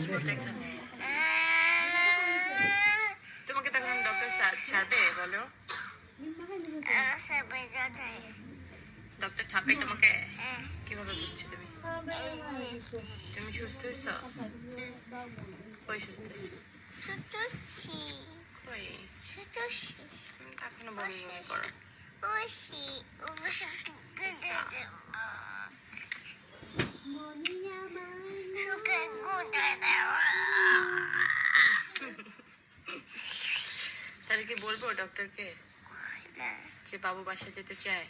আসব এখানে তোমাকে তখন ডক্টর ছাড়বে বলো। ডক্টর ছাপে তোমাকে? কীভাবে বুঝছ তুমি? তুমি সুস্থ হয়েছো? কই সুস্থ এখনও বমি বমি করো কি বলব ডক্টরকে যে বাবু বাসা যেতে চায়।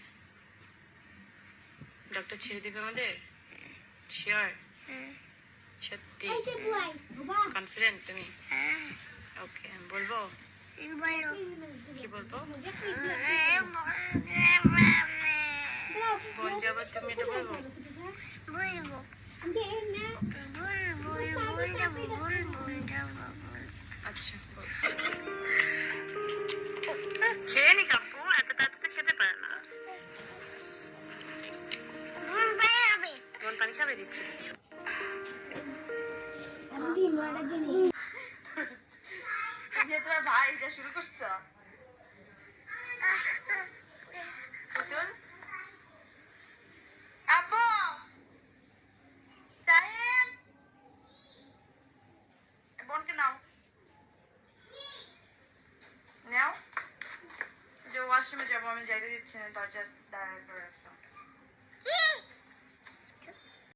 ডক্টর ছেড়ে দিবে আমাদের? শিওর সত্যি? কনফিডেন্ট তুমি? ওকে বলব? কি বলব? যাবার তুমি এটা বলব? আচ্ছা খাবে দিচ্ছি। দিচ্ছি তোমার ভাই যা শুরু করছ? ওয়াশরুমে যাব আমি যাইতে দিচ্ছি না দরজা দাঁড়ায় করে রাখছো।